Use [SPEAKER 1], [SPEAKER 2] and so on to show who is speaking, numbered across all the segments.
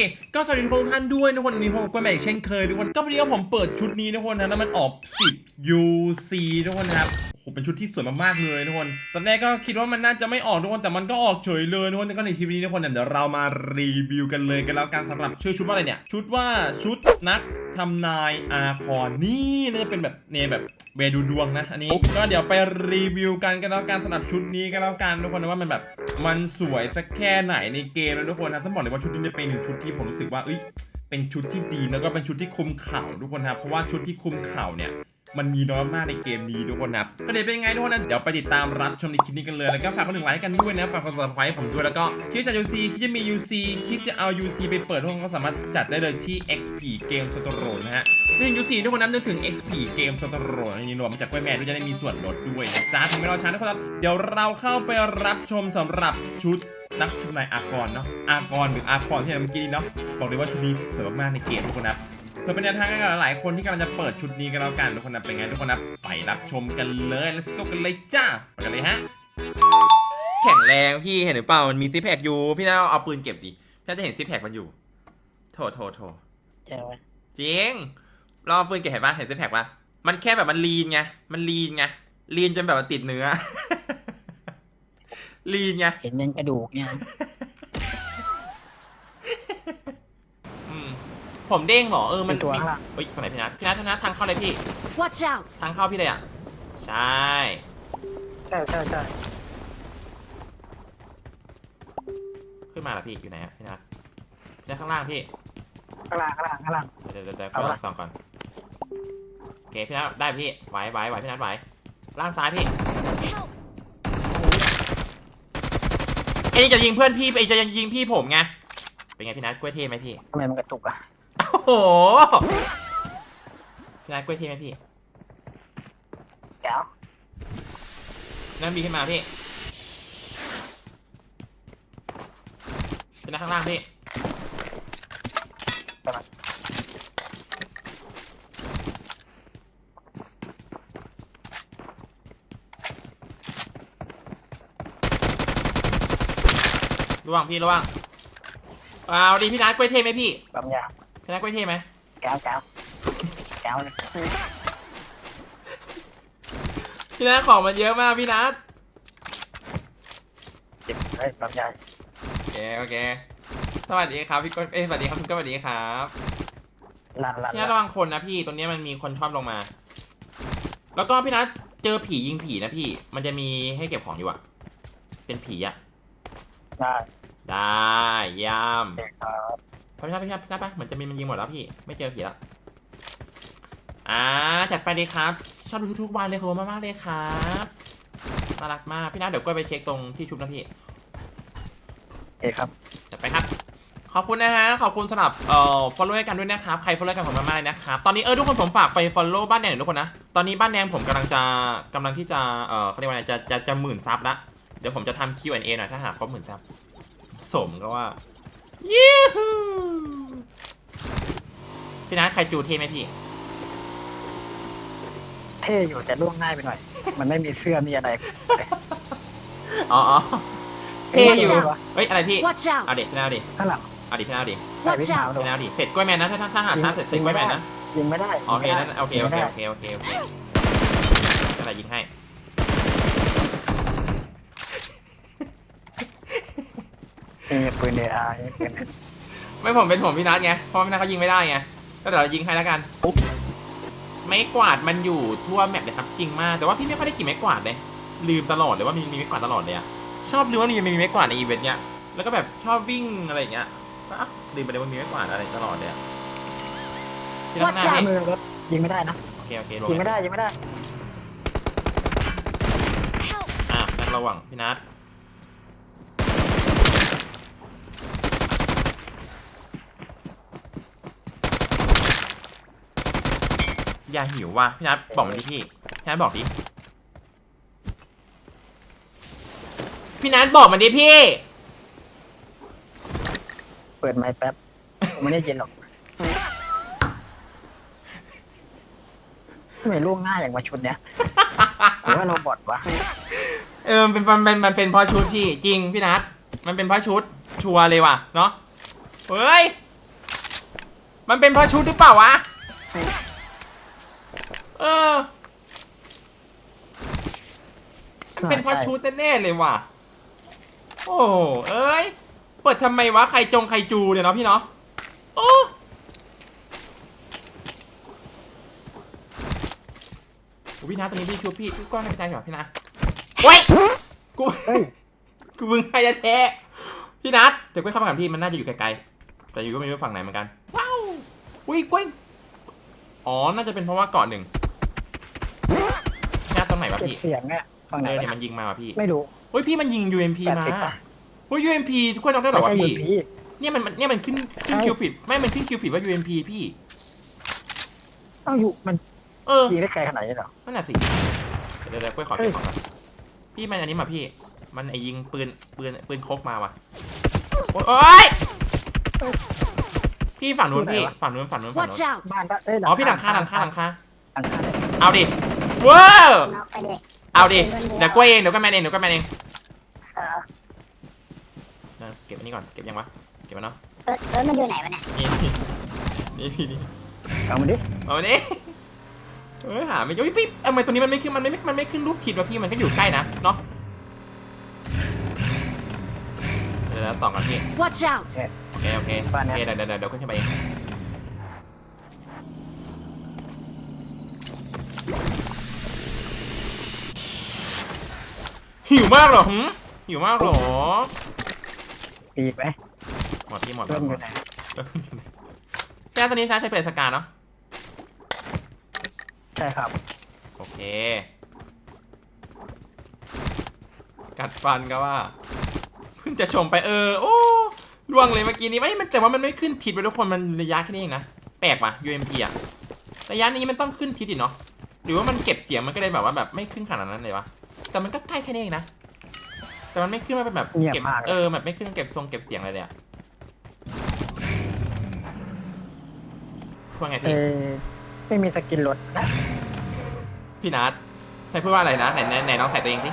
[SPEAKER 1] เค ก็สวัสดีทุกท่านด้วยทุกคนวันนี้ผมก็มาอีกเช่นเคยทุกคน ก็พอดีว่าผมเปิดชุดนี้ทุกคนนะแล้วมันออก10 UC ทุกคนนะครับ โหเป็นชุดที่สวยมากๆเลยทุกคน ตอนแรกก็คิดว่ามันน่าจะไม่ออกทุกคนแต่มันก็ออกเฉยเลยทุกคนก็ในคลิปนี้ทุกคนเดี๋ยวเรามารีวิวกันเลยกันแล้วกันสำหรับชื่อชุดว่าอะไรเนี่ย ชุดว่าชุดนักทำนายอาคอนนี่เนี่ยเป็นแบบเนี่ยแบบเวดูดวงนะอันนี้ก็เดี๋ยวไปรีวิวกันกันแล้วกันสำหรับชุดนี้กันแล้วกันทุกคนนะว่ามันแบบมันสวยสักแค่ไหนในเกมนะทุกคนนะต้องบอกเลยว่าชุดนี้เนี่ยเป็นหนึ่งชุดที่ผมรู้สึกว่าเอ้ยเป็นชุดที่ดีแล้วก็เป็นชุดที่คุมข่าวทุกคนครับเพราะว่าชุดที่คุมข่าเนี่ย มันมีน้อยมากในเกมนี้ทุกคนครับก็เดี๋ยวเป็นไงทุกคนนะเดี๋ยวไปติดตามรับชมในคลิปนี้กันเลย แล้วก็ฝากคนหนึ่งไลค์กันด้วยนะ ฝากกด subscribe ผมด้วย แล้วก็คิดจะ UC คิดจะมี UC คิดจะเอา UC ไปเปิดทุกคนก็สามารถจัดได้เลยที่ XP Game Store นะฮะนึกถึง UC ทุกคนนั้นนึกถึง XP Game Store นี่รวมมาจากกล้วยแม่ด้วยจะได้มีส่วนลดด้วยนะจ้าถึงไม่รอช้าทุกคนครับเดี๋ยวเราเข้าไปรับชมสำหรับชุดนักทำนายอากรเนาะอากรหรืออาคอนที่เราเมื่อกี้เนาะบอกเลยว่าชุดนี้สวยมากๆในเกมทุกคนนะ พื่อเป็นแนวทางให้กับหลายๆคนที่กำลังจะเปิดชุดนี้กันแล้วกันทุกคนนะเป็นไงทุกคนนะไปรับชมกันเลย let's go กันเลยจ้าไปกันเลยฮะแข็งแรงพี่เห็นหรือเปล่ามันมีซิปแพคอยู่พี่น่าเอาปืนเก็บดิพี่น่าจะเห็นซิปแพคมันอยู่โถโถโถ
[SPEAKER 2] ใช่ไหม
[SPEAKER 1] จริงลองเอาปืนเก็บเห็นปะเห็นซิปแพคปะมันแค่แบบมันลีนไงมันลีนไงลีนจนแบบมันติดเนื้อลีนไง
[SPEAKER 2] เห็นยันกระดูกเนี่ย
[SPEAKER 1] อืม ผมเด้งเหรอเออมัน
[SPEAKER 2] เป็นตัวข้างหลัง
[SPEAKER 1] เฮ้ยตรงไหนพี่นัทพี่นัทพี่นัททางเข้าเลยพี่
[SPEAKER 3] Watch out!
[SPEAKER 1] ทางเข้าพี่เลยอะ ใช่
[SPEAKER 2] ใช่ใช่ใช่
[SPEAKER 1] ขึ้นมาแล้วพี่อยู่ไหนอะพี่นัทพี่นัทข้างล่างพี่
[SPEAKER 2] ข้างล่างข้างล่างข้างล่าง
[SPEAKER 1] เดี๋ยวเดี๋ยวเดี๋ยว
[SPEAKER 2] เอา
[SPEAKER 1] ล
[SPEAKER 2] ละ
[SPEAKER 1] องส่องก่อนโอเคพี่นัทได้พี่ไหวไหวไหวพี่นัทไหวล่างซ้ายพี่
[SPEAKER 3] Help!
[SPEAKER 1] ไอ้นี่จะยิงเพื่อนพี่ไอ้จะยิงพี่ผมไงเป็นไงพี่นัทกล้วยเทไหมพี่
[SPEAKER 2] ทำไมมันกระตุกอะ
[SPEAKER 1] โอ้โหพี่นัทกล้วยเทไหมพี่
[SPEAKER 2] แก้ว
[SPEAKER 1] นั่นบีขึ้นมาพี่พี่นัทข้างล่างพี่ระวังพี่ระวังเอาดีพี่นัทกล้วยเทไหมพี่
[SPEAKER 2] บางอย่าง
[SPEAKER 1] พี่ นัทกล้วยเทไหม
[SPEAKER 2] แก้วแก้วแก้วเลย
[SPEAKER 1] พี่นัทของมันเยอะมากพี่นัท
[SPEAKER 2] เจ็บเฮ้ยบางอย่าง
[SPEAKER 1] โอเคโอเคสวัสดีครับพี่ก้นเอ้ยสวัสดีครับคุณก้นสวัสดีครับ
[SPEAKER 2] ลั่นลั่น
[SPEAKER 1] พี่นัทระวังคนนะพี่ตรงเนี้ยมันมีคนชอบลงมา แล้วก็พี่นัทเจอผียิงผีนะพี่ มันจะมีให้เก็บของอยู่อะเป็นผีอะ
[SPEAKER 2] ได้
[SPEAKER 1] ได้ยาม
[SPEAKER 2] เด็กครับ
[SPEAKER 1] พี่นัทพี่นัทพี่นัทปะเหมือนจะมีมันยิงหมดแล้วพี่ ไม่เจอผีแล้วอ่าจัดไปเลยครับ ชอบดูทุกๆวันเลยขอบคุณมากๆเลยครับน่ารักมากพี่นัทเดี๋ยวก้อยไปเช็คตรงที่ชุบนะพี่
[SPEAKER 2] โอเคครับ
[SPEAKER 1] จัดไปครับ ขอบคุณนะฮะขอบคุณสำหรับเอ่อ follow ให้กันด้วยนะครับใคร follow กันผมมากๆเลยนะครับตอนนี้เออทุกคนผมฝากไป follow บ้านแดงหน่อยทุกคนนะตอนนี้บ้านแดงผมกำลังจะกำลังที่จะเอ่อเขาเรียกว่าอะไรจะจะจะหมื่นซับละเดี๋ยวผมจะทำ Q&A หน่อยถ้าหากครบหมื่นซับสมก็ว่า ยูฮูพี่นัทใครจูเทไหมพี่
[SPEAKER 2] เท่อยู่แต่ล่วงง่ายไปหน่อย มันไม่มีเสื้อมีอะไร
[SPEAKER 1] อ๋ออ๋อเท่อยู่
[SPEAKER 2] วะ
[SPEAKER 1] เฮ้ย อะไรพี่
[SPEAKER 3] Watch
[SPEAKER 1] เอา
[SPEAKER 3] out!
[SPEAKER 1] ดิพี่นัทเอาดิ
[SPEAKER 2] ข้างหลัง
[SPEAKER 1] เอาดิพี่นัทเอาดิ
[SPEAKER 2] ใส่วิ่
[SPEAKER 3] Watch
[SPEAKER 2] งเท้า
[SPEAKER 3] out!
[SPEAKER 2] ดู
[SPEAKER 1] พี่นัทเอาดิเสร็จกล้วยแมนนะ ถ้าถ้าถ้าหากช้าเสร็จเสร็จกล้วยแมนนะ
[SPEAKER 2] ยิงไม่ได้
[SPEAKER 1] โอเค
[SPEAKER 2] ยิงไม่
[SPEAKER 1] นั่น
[SPEAKER 2] ได้
[SPEAKER 1] โอเค โอเค
[SPEAKER 2] ยิง
[SPEAKER 1] โอ
[SPEAKER 2] ไม่
[SPEAKER 1] เค
[SPEAKER 2] ได้
[SPEAKER 1] โอเคโอเคจะอะไรยิงให้
[SPEAKER 2] นี่ปืนเออาร์ปืน
[SPEAKER 1] ไม่ผมเป็นผมพี่นัทไง เพราะพี่นัทเขายิงไม่ได้ไง ก็เดี๋ยวเรายิงให้แล้วกัน
[SPEAKER 2] ปุ๊บ
[SPEAKER 1] ไม้กวาดมันอยู่ทั่วแมปเลยครับจริงมาก แต่ว่าพี่ไม่ค่อยได้ขี่ไม้กวาดเลย ลืมตลอดเลยว่ามีมีไม้กวาดตลอดเลยอะชอบลืมว่ามีมีไม้กวาดในอีเวนต์เนี้ย แล้วก็แบบชอบวิ่งอะไรอย่างเงี้ยก็อะลืมไปเลยว่ามีไม้กวาดอะไรตลอดเลยอะพี่นัท
[SPEAKER 3] Watch
[SPEAKER 1] หน้า
[SPEAKER 3] out
[SPEAKER 1] พี่
[SPEAKER 2] มือรถยิงไม่ได้นะ
[SPEAKER 1] โอเคโอเคลง
[SPEAKER 2] ยิงไม่ได้ยิงไม่ได้
[SPEAKER 3] Help!
[SPEAKER 1] อะนั่งระวังพี่นัท ย่าหิวว่ะพี่นัทบอกมันดิพี่พี่นัทบอกดิพี่นัทบอกมันดิพี่
[SPEAKER 2] เปิดไม้แป๊บผมไม่ได้ยินหรอกทำไมล่วงง่ายอย่างมาชุดเนี้ยหรือว่าเราบอดวะ
[SPEAKER 1] เออมันเป็นมันเป็นมันเป็นเพราะชุดพี่จริงพี่นัทมันเป็นเพราะชุดชัวร์เลยว่ะเนาะเฮ้ยมันเป็นเพราะชุดหรือเปล่าวะ เออ เป็นเพราะชุดแน่ๆเลยว่ะ โอ้เอ้ย เปิดทำไมวะ ใครจงใครจูเนี่ยเนาะพี่เนาะโอ้โอ้พี่นะตอนนี้พี่ชูพี่พี่ก้อนให้ใจหน่อยพี่นะเว้ยกู
[SPEAKER 2] เฮ้ย
[SPEAKER 1] กูมึงใครจะแท้พี่นัทเดี๋ยวกล้วยเข้ามากับพี่มันน่าจะอยู่ไกลๆแต่อยู่ก็ไม่รู้ฝั่งไหนเหมือนกันว้าวอุ้ยกล้วยอ๋อ น่าจะเป็นเพราะว่าเกาะหนึ่งพี่นัทตรงไหนวะ
[SPEAKER 2] เก็บ
[SPEAKER 1] พี่
[SPEAKER 2] เสียงเนี่ยฝั่งไหน
[SPEAKER 1] เออเนี่ยวะมันยิงมาว่ะพี่
[SPEAKER 2] ไม่รู้
[SPEAKER 1] เฮ้ยพี่มันยิง UMP
[SPEAKER 2] แปด
[SPEAKER 1] มา
[SPEAKER 2] สิบป่ะ
[SPEAKER 1] เฮ้ย UMP ทุกคนเอาได้เหรอวะ
[SPEAKER 2] ไม่ใช่
[SPEAKER 1] พี่
[SPEAKER 2] ยูพี
[SPEAKER 1] เนี่ยมันมันเนี่ยมันขึ้นขึ้น
[SPEAKER 2] ใช่
[SPEAKER 1] คิวฟิตไม่มันขึ้นคิวฟิตว่า UMP พี่
[SPEAKER 2] ต้องอยู่มัน
[SPEAKER 1] เออ
[SPEAKER 2] ยิงได้ไกลขนาดนี้เหรอ
[SPEAKER 1] นั่นแหละสิ เดี๋ยวเดี๋ยวกล้วยขอ
[SPEAKER 2] เฮ้
[SPEAKER 1] เก็
[SPEAKER 2] ย
[SPEAKER 1] บของก่อนพี่มันอันนี้มาพี่ มันไอยิงปืนปืนปืนคกมาว่ะโอ้ยพี่ฝั่งนู้นพี่ ฝั่งนู้นฝั่งนู้นฝั่ง
[SPEAKER 3] Watch
[SPEAKER 1] นู้น
[SPEAKER 3] out!
[SPEAKER 2] บ้านปะเอ้ย
[SPEAKER 1] อ๋อพี่หลังคาหลังคาหลังคา
[SPEAKER 2] หลังคา
[SPEAKER 1] เอาดิ ว้าว
[SPEAKER 4] น็อกไปเลย
[SPEAKER 1] เอาดิเดี๋ยวกล้วยเองเดี๋ยวก็แมนเองเดี๋ยวก็แมนเอง
[SPEAKER 4] เออ
[SPEAKER 1] นะเก็บอันนี้ก่อนเก็บยังวะเก็บมันเนาะ
[SPEAKER 4] เออเออมันอยู่ไหนวะเนี่ย
[SPEAKER 1] นี่นี่พี่นี่
[SPEAKER 2] เอามาดิ
[SPEAKER 1] เอาอันนี้เฮ้ยหาไม่เจอเฮ้ยพี่ทำไมตัวนี้มันไม่ขึ้นมันไม่มันไม่ขึ้นรูปทิศวะพี่มันก็อยู่ใกล้นะเนาะเดี๋ยวๆส่องกันพี่
[SPEAKER 3] Watch out!
[SPEAKER 1] โอเคโอเคโอเคเดี๋ยวเดี๋ยวเดี๋ยวเดี๋ยวขึ้นไปเอง หิวมากเหรอหืมหิวมากเหรอ
[SPEAKER 2] ปีกไหม
[SPEAKER 1] หมดพี่หมดหม
[SPEAKER 2] เริ่
[SPEAKER 1] ด
[SPEAKER 2] ม
[SPEAKER 1] ห
[SPEAKER 2] อ
[SPEAKER 1] ม
[SPEAKER 2] ยู่
[SPEAKER 1] ด
[SPEAKER 2] ไหน
[SPEAKER 1] แค่ตอนนี้นะใช้เป็นสกาเนาะ
[SPEAKER 2] ใช่ครับ
[SPEAKER 1] โอเค กัดฟันก็ว่าเพิ่งจะชมไปเออ โอ้ล่วงเลยเมื่อกี้นี้ไม่มันแต่ว่ามันไม่ขึ้นทิศไปทุกคนมันระยะแค่นี้เองนะแปลกว่ะ UMP อะระยะนี้มันต้องขึ้นทิศดิเนาะหรือว่ามันเก็บเสียงมันก็เลยแบบว่าแบบไม่ขึ้นขนาดนั้นเลยวะ แต่มันก็ใกล้แค่นี้เองนะ แต่มันไม่ขึ้นมาเป็นแบบเก็บ เออแบบไม่ขึ้นเก็บทรงเก็บเสียงอะไรเลยอะว่าไง
[SPEAKER 2] เอ
[SPEAKER 1] พี่
[SPEAKER 2] อไม่มีสกินรถนะ
[SPEAKER 1] พี่นัทให้พูดว่าอะไรนะไหนไหนไหนลองใส่ตัวเองสิ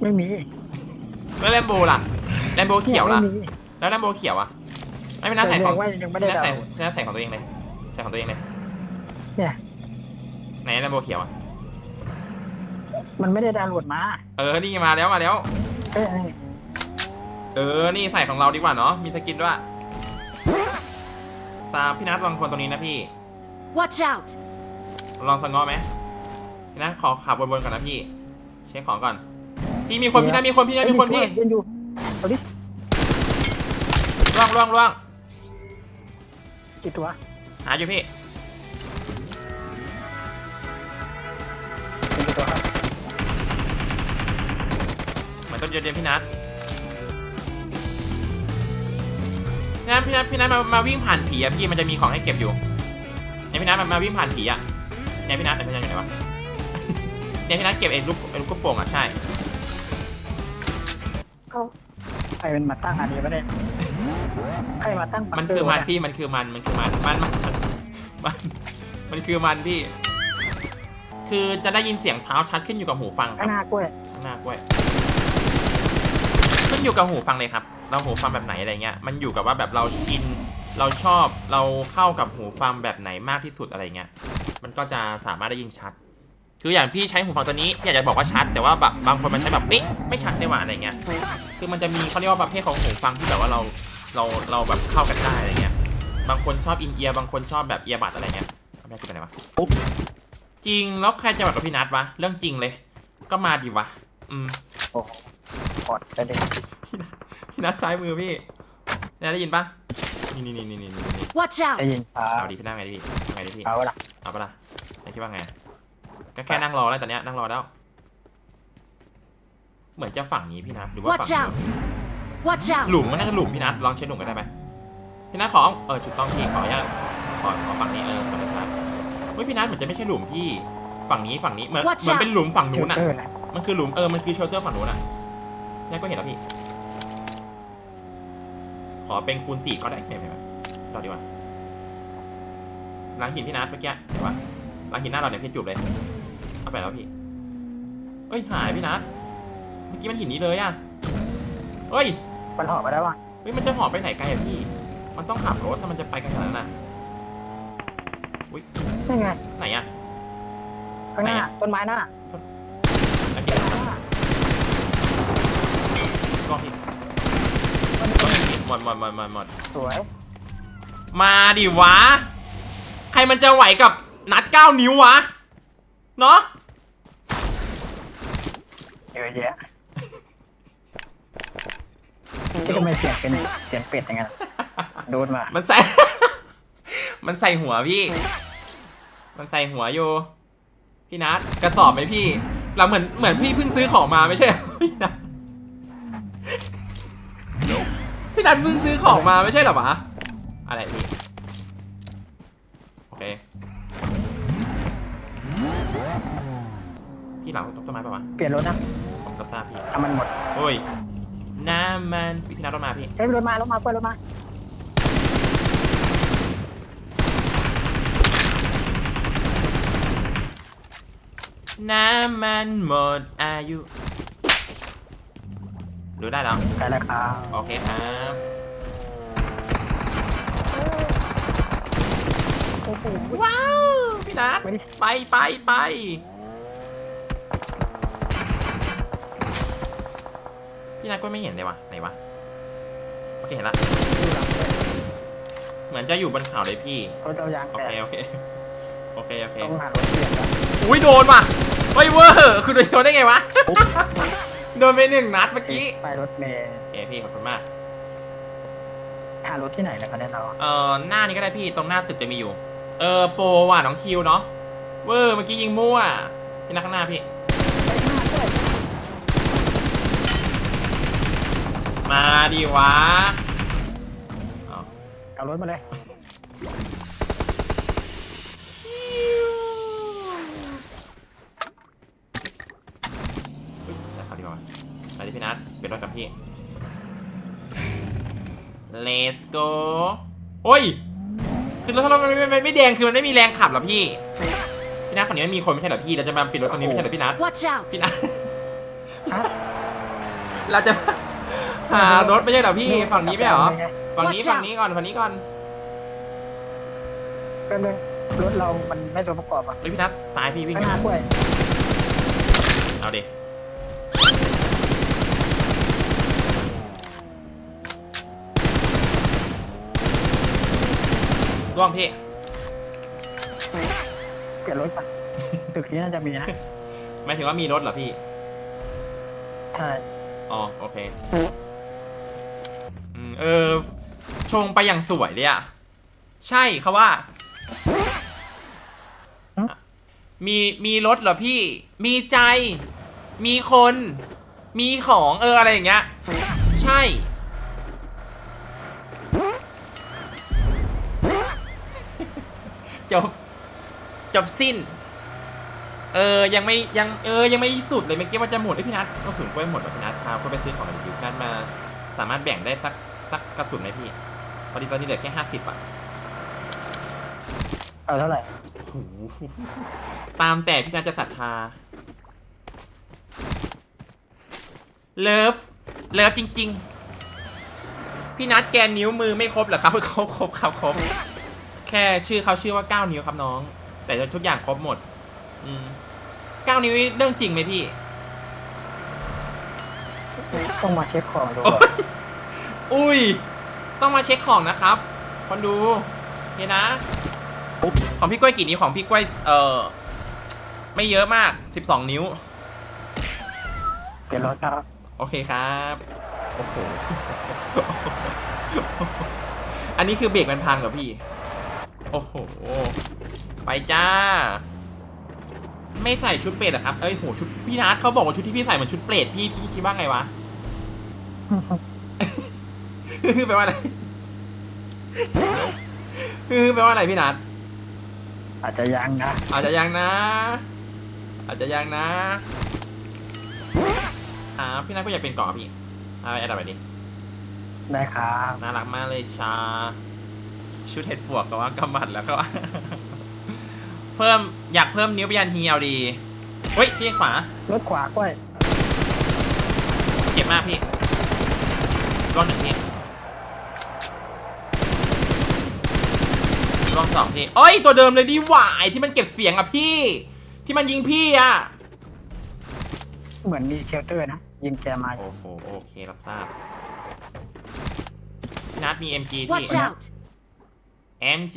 [SPEAKER 2] ไม่มี
[SPEAKER 1] แล้วแลมโบล่ะ แลมโบเขียวล่ะ
[SPEAKER 2] ไม่มี
[SPEAKER 1] แล้วแลมโบเขียวอะ ไม่เป็นหน้าใส่
[SPEAKER 2] แต่
[SPEAKER 1] ข
[SPEAKER 2] บ
[SPEAKER 1] อ
[SPEAKER 2] องกว่ายังไม่ได้
[SPEAKER 1] หน้า
[SPEAKER 2] ดา
[SPEAKER 1] ใส่
[SPEAKER 2] ว
[SPEAKER 1] หน้าใส่ของตัวเองเลย ใส่ของตัวเองเลย
[SPEAKER 2] เนี่ย
[SPEAKER 1] ไหนแลมโบเขียวอะ
[SPEAKER 2] มันไม่ได้ดาวน์โหลดมา
[SPEAKER 1] เออ นี่มาแล้วมาแล้ว
[SPEAKER 2] เอ้ยเอ้ย
[SPEAKER 1] เออ นี่ใส่ของเราดีกว่าเนาะ มีสกินด้วยซามพี่นัทลองคนตรงนี้นะพี่
[SPEAKER 3] Watch out!
[SPEAKER 1] ลองสงอไหมพี่นัทขอขับวนๆก่อนนะพี่ เช็คของก่อน พี่มีคนพี่นัทมีคนพี่นัทมีคนพี่
[SPEAKER 2] เย็นอยู่เอาดิ
[SPEAKER 1] ล่วงล่วงล่วง
[SPEAKER 2] กี่ตัว
[SPEAKER 1] หาอยู่พี่ เหมือนต้นเดือนพี่นัทพี่นัทพี่นัทพี่นัทมามาวิ่งผ่านผีอะพี่มันจะมีของให้เก็บอยู่เนี่ยพี่นัทมามาวิ่งผ่านผีอะเนี่ยพี่นัทเนี่ยพี่นัทอยู่ไหนวะเนี่ยพี่นัทเก็บไอ้ลูกไอ้ลูกกระโปรงอะใช่
[SPEAKER 2] ใครเป็นมาตั้งอันนี้ไม่ได้ใครมาตั้งปัก
[SPEAKER 1] มัน
[SPEAKER 2] เก
[SPEAKER 1] คือ
[SPEAKER 2] ร์
[SPEAKER 1] มัน
[SPEAKER 2] วะ
[SPEAKER 1] พี่มันคือมันมันคือมันมันมันมันมันคือมันพี่ คือจะได้ยินเสียงเท้าชัดขึ้นอยู่กับหูฟังค
[SPEAKER 2] ข้า
[SPEAKER 1] รับ
[SPEAKER 2] งหน้ากล้วย
[SPEAKER 1] ข้างหน้ากล้วย ขึ้นอยู่กับหูฟังเลยครับ เราหูฟังแบบไหนอะไรเงี้ย มันอยู่กับว่าแบบเราอิน เราชอบ เราเข้ากับหูฟังแบบไหนมากที่สุดอะไรเงี้ย มันก็จะสามารถได้ยินชัด คืออย่างพี่ใช้หูฟังตัวนี้พี่อยากจะบอกว่าชัด แต่ว่าแบบบางคนมันใช้แบบเอ๊ะไม่ชัดได้หว่าอะไรเงี้ย คือมันจะมีเขาเรียกว่าประเภทของหูฟังที่แบบว่าเรา เราเราแบบเข้ากันได้อะไรเงี้ย บางคนชอบอินเอียร์บางคนชอบแบบเอียบัดอะไรเงี้ยแม่กูไปไหนวะปุ๊บจริงแล้วใครจะแบบกับพี่นัทวะ เรื่องจริงเลย ก็มาดิวะ อืม
[SPEAKER 2] โอ้โหกดไปเลย
[SPEAKER 1] พี่นัทซ้ายมือพี่พี่นัทได้ยินปะนี่นี่นี่นี่นี่นี่
[SPEAKER 3] Watch
[SPEAKER 2] ได้
[SPEAKER 3] out!
[SPEAKER 2] ยินครับ
[SPEAKER 1] เอาดิพี่นั่งไงดิพี่นั่งไงดิพี่
[SPEAKER 2] เอาละ
[SPEAKER 1] เอาปะล่ะไม่คิดว่าไง ก็แค่นั่งรอแล้วตอนเนี้ยนั่งรอแล้ว เหมือนจะฝั่งนี้พี่นัทหรือว่าฝั่ง
[SPEAKER 3] Watch
[SPEAKER 1] นี้
[SPEAKER 3] out! Watch
[SPEAKER 1] หลุ
[SPEAKER 3] out!
[SPEAKER 1] มมันน่าจะหลุมพี่นัทลองเช็คหลุมกันได้ไหมพี่นัทขอเออถูกต้องพี่ขออนุญาตขอขอฝั่งนี้เออขออนุญาตเฮ้ยพี่นัทเหมือนจะไม่ใช่หลุมพี่ฝั่งนี้ฝั่งนี้เหมือน
[SPEAKER 3] Watch
[SPEAKER 1] เหมือนเป็นหลุมฝั่ง
[SPEAKER 2] เท
[SPEAKER 1] นู้นอะ
[SPEAKER 2] เตอร์นะ
[SPEAKER 1] มันคือหลุมเออมันคือเชลเตอร์ฝั่งนู้นอะ นี่ก็เห็นแล้วพี่ ขอเป็นคูณสี่ก็ได้ไม่ไม่ไม่รอดีกว่าหลังหินพี่นัทเมื่อกี้เห็นปะหลังหินหน้าเราเนี่ยพี่จูบเลยเอาไปแล้วพี่ เอ้ยหายพี่นัทเมื่อกี้มันหินนี้เลยอะเฮ้ย
[SPEAKER 2] มันหอบมาได้วะ
[SPEAKER 1] เฮ้ยมันจะหอบไปไหนไกลอะพี่ มันต้องขับรถถ้ามันจะไปกันขนาดนั้นน่ะอุ้ย
[SPEAKER 2] นี่ไง
[SPEAKER 1] ไหนอะ
[SPEAKER 2] ข้างหน้า
[SPEAKER 1] ไหนอะ
[SPEAKER 2] ต้นไม้หน้า
[SPEAKER 1] อันนี้ ก็พี่ก็พี่หมดหมดหมดหมดหมด
[SPEAKER 2] สวย
[SPEAKER 1] มาดิวะ ใครมันจะไหวกับนัดเก้านิ้ววะ เนาะ
[SPEAKER 2] เยอะแยะที่ทำไมเสียงเป็นเสียงเป็ดอย่างเงี้ยโดนมา
[SPEAKER 1] มันใส่ มันใส่หัวพี่ มันใส่หัวอยู่ พี่นัทกระสอบไหมพี่ เราเหมือนเหมือนพี่เพิ่งซื้อของมาไม่ใช่เหรอพี่นัท พี่นัทเพิ่งซื้อของมาไม่ใช่เหรอวะอะไรพี่โอเคพี่หลังต้นไม้ปะวะ
[SPEAKER 2] เปลี่ยนรถนะ
[SPEAKER 1] ผมก็ทราบพี่
[SPEAKER 2] ทำมันหมด
[SPEAKER 1] โอ้ยน้ำมันพี่นัทรถมาพี่
[SPEAKER 2] เอ้ยรถมารถมาเปิดรถมา
[SPEAKER 1] น้ำมันหมดอายุ รู้ได้แล้ว
[SPEAKER 2] ใกล้แล้วครับ
[SPEAKER 1] โอเคครับ
[SPEAKER 2] โอ้โห
[SPEAKER 1] ว้าวพี่นัท
[SPEAKER 2] ไปดิ
[SPEAKER 1] ไปไปไปพี่นัทก็ไม่เห็นเลยวะไหนวะโอเคเห็นละเหมือนจะอยู่บนเขาเลยพี่
[SPEAKER 2] รถเรายาง
[SPEAKER 1] โอ
[SPEAKER 2] แต
[SPEAKER 1] เค
[SPEAKER 2] ก
[SPEAKER 1] โอเคโอเคโอเค
[SPEAKER 2] ต้องหารถเปลี่ยนแล้ว
[SPEAKER 1] อุ้ยโดนว่ะเฮ้ยเวอร์คือโดนได้ไงวะ โดนไปหนึ่งนัดเมื่อกี้
[SPEAKER 2] ไปรถเมล์
[SPEAKER 1] โอเคพี่ขอบคุณมาก
[SPEAKER 2] หารถที่ไหนนะครับเนี่ยเรา
[SPEAKER 1] เอ่อหน้านี้ก็ได้พี่ตรงหน้าตึกจะมีอยู่ เออโปรว่ะน้องคิวเนาะเวอร์เมื่อกี้ยิงมั่วพี่นักข้างหน้าพี่ มาดิวะอ้าว
[SPEAKER 2] เอารถมาเลย
[SPEAKER 1] อุ๊ยนะครับดีกว่าไปดิ พี่นัทเป็นรถกับพี่ let's go โอ้ย คือรถเราไม่ไม่ไม่ไม่แดงคือมันไม่มีแรงขับเหรอพี่ พี่นัทฝั่งนี้ไม่มีคนไม่ใช่เหรอพี่เราจะมาปิดรถตรงนี้ไม่ใช่เหรอพี่นัท
[SPEAKER 3] Watch out!
[SPEAKER 1] พี่นัท
[SPEAKER 2] ฮะ
[SPEAKER 1] เราจะหารถไม่ใช่เหรอพี่ฝั่งนี้ไม่เหรอฝั่งนี้
[SPEAKER 3] Watch
[SPEAKER 1] ฝั่งนี้ก่อนฝั่งนี้ก่อน
[SPEAKER 2] ก็เลยรถเรามันไม่ตัวประกอบอะ
[SPEAKER 1] เฮ้ยพี่นัทซ้ายพี่วิ่ง
[SPEAKER 2] ข้างหน้ากล้วย
[SPEAKER 1] เอาดิ ร่วงพี่
[SPEAKER 2] เปลี่ยนรถป่ะตึกนี้น่าจะมีนะ
[SPEAKER 1] หมายถึงว่ามีรถเหรอพี่
[SPEAKER 2] ใช่
[SPEAKER 1] อ๋อ โอเคอืมเออ ชงไปอย่างสวยเลยอะใช่เขาว่า มีมีรถเหรอพี่ มีใจ มีคน มีของเอออะไรอย่างเงี้ย ใช่ จบ จบสิ้น เออ ยังไม่ยังเออ ยังไม่สุดเลยเมื่อกี้ว่าจะหมดไอยพี่นัทกระสุนกล้วยหมดแล้วพี่นัทพาก็ไปซื้อของกันอยู่พี่นัทมา สามารถแบ่งได้สักสักกระสุนไหมพี่ พอดีตอนนี้เหลือแค่ห้าสิบอะ
[SPEAKER 2] เอาเท่าไหร่
[SPEAKER 1] โอ้โหตามแต่พี่นัทจะศรัทธา เลิฟ เลิฟจริง ๆ พี่นัทแกนนิ้วมือไม่ครบเหรอครับครบครบครับครบ แค่ชื่อเขาชื่อว่าเก้านิ้วครับน้อง แต่ทุกอย่างครบหมด อืมเก้านิ้วนี่เรื่องจริงไหมพี่
[SPEAKER 2] ต้องมาเช็คของดู
[SPEAKER 1] โอ๊ยอุ้ย ต้องมาเช็คของนะครับคนดูเห็นนะ ของพี่กล้วยกี่นิ้วของพี่กล้วย เอ่อ ไม่เยอะมาก 12 นิ้ว
[SPEAKER 2] เปลี่ยนรถครับ
[SPEAKER 1] โอเคครับ โอ้โห อันนี้คือเบรกมันพังเหรอพี่ โอ้โห ไปจ้า ไม่ใส่ชุดเปรตเหรอครับ เอ้ยโหชุดพี่นัทเขาบอกว่าชุดที่พี่ใส่เหมือนชุดเปรตพี่พี่คิดว่าไงวะ คือแปลว่าอะไร คือแปลว่าอะไรพี่นัท
[SPEAKER 2] อาจจะยังนะ
[SPEAKER 1] อาจจะยังนะ อาจจะยังนะอ่าพี่นัทก็อยากเป็นเกาะพี่เอาไปอะไรแบบนี้
[SPEAKER 2] ได้ครับ
[SPEAKER 1] น่ารักมากเลยชา ชุดเห็ดปวกก็ว่ากำมัดแล้วก็ เพิ่มอยากเพิ่มนิ้วไปยันทีเอาดีเฮ้ยพี่ขวา
[SPEAKER 2] รถขวากล้วย
[SPEAKER 1] เจ็บมากพี่รอดหนึ่งพี่รอบสองพี่เอ้ยตัวเดิมเลยดีหว่าไอ้ที่มันเก็บเสียงอะพี่ ที่มันยิงพี่อะ
[SPEAKER 2] เหมือนมีเชลเตอร์นะ ยิงแกมา
[SPEAKER 1] โอ้โหโอเครับทราบพี่นัดมี MG พี่
[SPEAKER 3] Watch out!
[SPEAKER 1] MG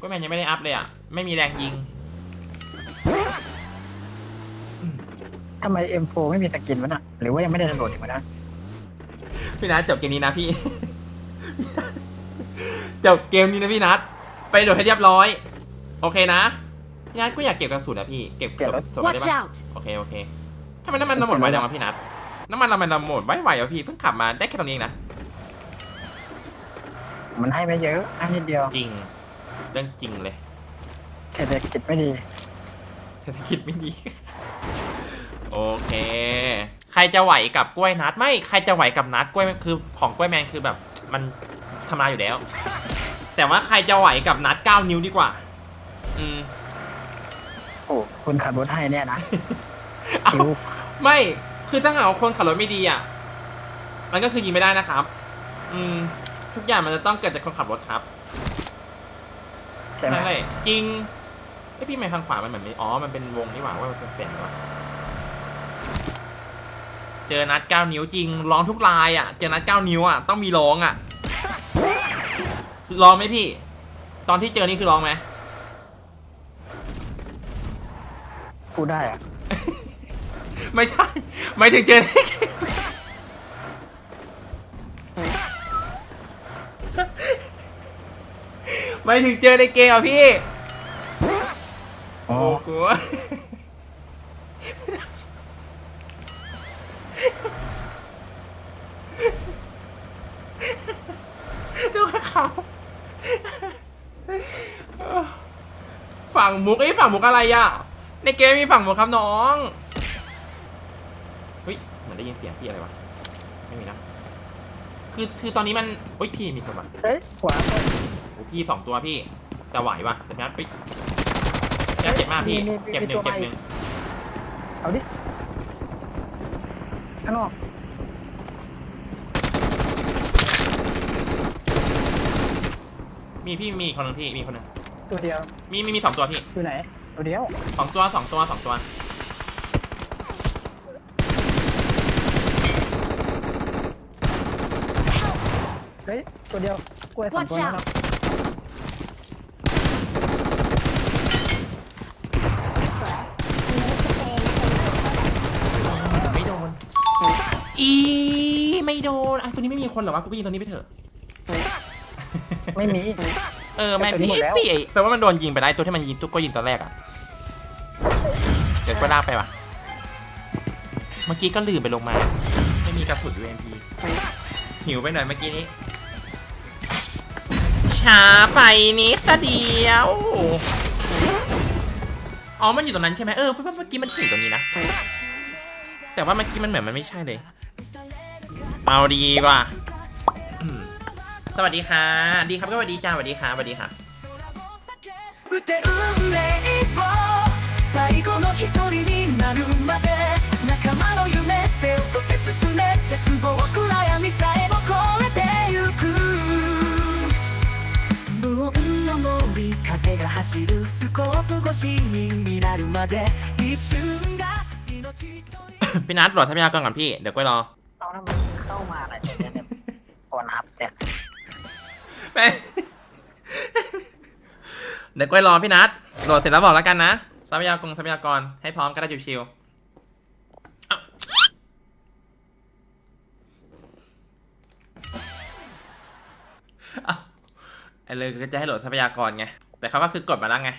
[SPEAKER 1] ก็แมนยังไม่ได้อัพเลยอะไม่มีแรงยิง
[SPEAKER 2] ทำไม M4 ไม่มีสกินวะน่ะ หรือว่ายังไม่ได้โหลดอีกวะนะ
[SPEAKER 1] พี่นัทจบเกมนี้นะพี่ จบเกมนี้นะพี่นัทไปโหลดให้เรียบร้อย โอเคนะ พี่นัทก็อยากเก็บกระสุนนะพี่เก็บ
[SPEAKER 2] เก็บรถ
[SPEAKER 1] ศพไว้
[SPEAKER 3] Watch
[SPEAKER 1] ได้ปะ
[SPEAKER 3] out!
[SPEAKER 1] โอเคโอเคทำไมน้ำมันเราหมดไวจังวะพี่นัทน้ำมันเรามันเราหมดไวไวอะพี่เพิ่งขับมาได้แค่ตรงนี้เองนะ
[SPEAKER 2] มันให้ไม่เยอะให้นิดเดียว
[SPEAKER 1] จริงเรื่องจริงเลย
[SPEAKER 2] เศรษฐกิจไม่ดี
[SPEAKER 1] เศรษฐกิจไม่ดี โอเค ใครจะไหวกับกล้วยนัดไม่ใครจะไหวกับนัดกล้วยคือของกล้วยแมนคือแบบมันทำลายอยู่แล้ว แต่ว่าใครจะไหวกับนัดเก้านิ้วดีกว่า อืม
[SPEAKER 2] โอ้คุณขับรถให้เนี่ยนะ
[SPEAKER 1] เอา
[SPEAKER 2] คิว
[SPEAKER 1] ไม่คือถ้าหากว่าคนขับรถไม่ดีอะ มันก็คือยิงไม่ได้นะครับ อืม ทุกอย่างมันจะต้องเกิดจากคนขับรถครับ
[SPEAKER 2] ใช่ไหม
[SPEAKER 1] นั่นแหละจริงไอยพี่ไม่ทางขวามันเหมือนไม่อ๋อ มันเป็นวงนี่หว่าว่ามันเป็นเสียงวะเจอนัดเก้านิ้วจริงร้องทุกลายอะ เจอนัดเก้านิ้วอะต้องมีร้องอะร้องไหมพี่ ตอนที่เจอนี่คือร้องไหม
[SPEAKER 2] พูดได้อะ
[SPEAKER 1] ไม่ใช่ ไม่ถึงเจอในเกม ไม่ถึงเจอในเกมอะพี่
[SPEAKER 2] อ๋อ
[SPEAKER 1] โอ้กลัวดูเขาฝั่งมุกไอ้ยฝั่งมุกอะไรอะ ในเกมมีฝั่งมุกครับน้องเฮ้ยเหมือนได้ยินเสียงพี่อะไรวะ ไม่มีนะ คือคือตอนนี้มันเฮ้ยพี่มีคนวะ
[SPEAKER 2] เฮ้ยขวา
[SPEAKER 1] โอ้ พี่สองตัวพี่แต่ไหวปะแต่นัดไปแจ็บเจ็บมากพี่เจ็บหนึ่งเจ็บหนึ่ง
[SPEAKER 2] เอาดิข้างนอก
[SPEAKER 1] มีพี่มีคนหนึงพี่มีคนหนึง
[SPEAKER 2] ตัวเดียว
[SPEAKER 1] มีมีมีสองตัวพี่
[SPEAKER 2] อยู่ไหน ตัวเดียว
[SPEAKER 1] สองตัวสองตัวสองตัว
[SPEAKER 2] เฮ้ยตัวเดียวกล้วยสอง
[SPEAKER 3] Watch
[SPEAKER 2] ตัวแล้ว
[SPEAKER 3] out
[SPEAKER 1] ไม่โดน อีไม่โดนอะตัวนี้ไม่มีคนเหรอวะกูไปยิงตัวนี้ไปเถอะ
[SPEAKER 2] ไม่มี
[SPEAKER 1] เออแม่ง
[SPEAKER 2] แต่ตัวนี้
[SPEAKER 1] พี่
[SPEAKER 2] หมดแล้ว
[SPEAKER 1] พี่แปลว่ามันโดนยิงไปได้ตัวที่มันยิงตุ๊กก็ยิงตอนแรกอะเดี๋ยวก็ลากไปว่ะ เมื่อกี้ก็ลืมไปลงมา ไม่มีกระสุน UMP หิวไปหน่อยเมื่อกี้นี้ช้าไปนิดเดียวอ๋อมันอยู่ตรงนั้นใช่ไหมเออเพราะว่าเมื่อกี้มันถึงตรงนี้นะแต่ว่าเมื่อกี้มันเหมือนมันไม่ใช่เลย มาดีว่ะ สวัสดีค่ะ ดีครับก็สวัสดีจ้าสวัสดีค่ะสวัสดีค่ะ
[SPEAKER 5] 打て運命最後の一人になるまで仲間の夢背負って進め絶望暗闇さえも超えてゆく無音の森風が走るスコープ越しに見なるまで一瞬が命という
[SPEAKER 1] พี่นัทโหลดทรัพยากรก่อนพี่ เดี๋ยวก้อยรอ
[SPEAKER 2] เดี๋
[SPEAKER 1] ยวก้วยรอพี่นัทโหลดเสร็จแล้วบอกแล้วกันนะทรัพยากรทรัพยากรให้พร้อมก็ได้ชิวๆอ้าเอ้าไอ้เลยก็จะให้โหลดทรัพยากรไง แต่เขาก็คือกดมาแล้วไง